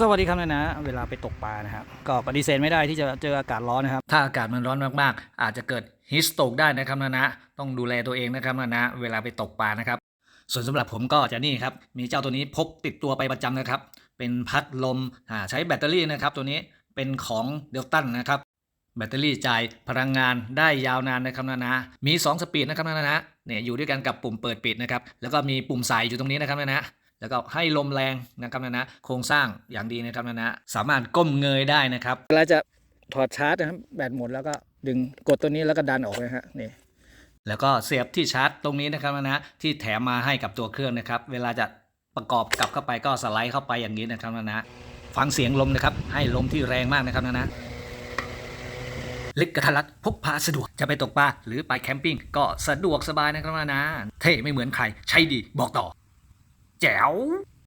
สวัสดีครับนะนะ เวลาไปตกปลานะครับก็ปฏิเสธไม่ได้ที่จะเจออากาศร้อนนะครับ ถ้าอากาศมันร้อนมากๆ อาจจะเกิดฮิสโตกได้นะครับนะนะ ต้องดูแลตัวเองนะครับนะนะ เวลาไปตกปลานะครับ ส่วนสำหรับผมก็จะนี่ครับ มีเจ้าตัวนี้พกติดตัวไปประจำนะครับ เป็นพัดลมใช้แบตเตอรี่นะครับ ตัวนี้เป็นของเดลตันนะครับ แบตเตอรี่จ่ายพลังงานได้ยาวนานนะครับนะนะ มี 2 สปีดนะครับนะนะเนี่ยอยู่ด้วยกันกับปุ่มเปิดปิดนะครับ แล้วก็มีปุ่มใส่อยู่ตรงนี้นะครับนะนะ แล้วก็ให้ลมแรงนะครับนะนะโครงสร้างอย่างดีนะครับนะนะสามารถก้มเงยได้นะครับเวลาจะถอดชาร์จนะครับแบตหมดแล้วก็ดึงกดตัวนี้แล้วก็ดันออกเลยฮะนี่แล้วก็เสียบที่ชาร์จตรงนี้นะครับนะที่แถมมาให้กับตัวเครื่องนะครับ เวลาจะประกอบกลับเข้าไปก็สไลด์เข้าไปอย่างนี้นะครับนะฟังเสียงลมนะครับ ให้ลมที่แรงมากนะครับนะนะเล็กกระทัดรัดพกพาสะดวกจะไปตกปลาหรือไปแคมปิ้งก็สะดวกสบายนะครับนะนะเท่ไม่เหมือนใคร ใช่ดีบอกต่อ แจ๋ว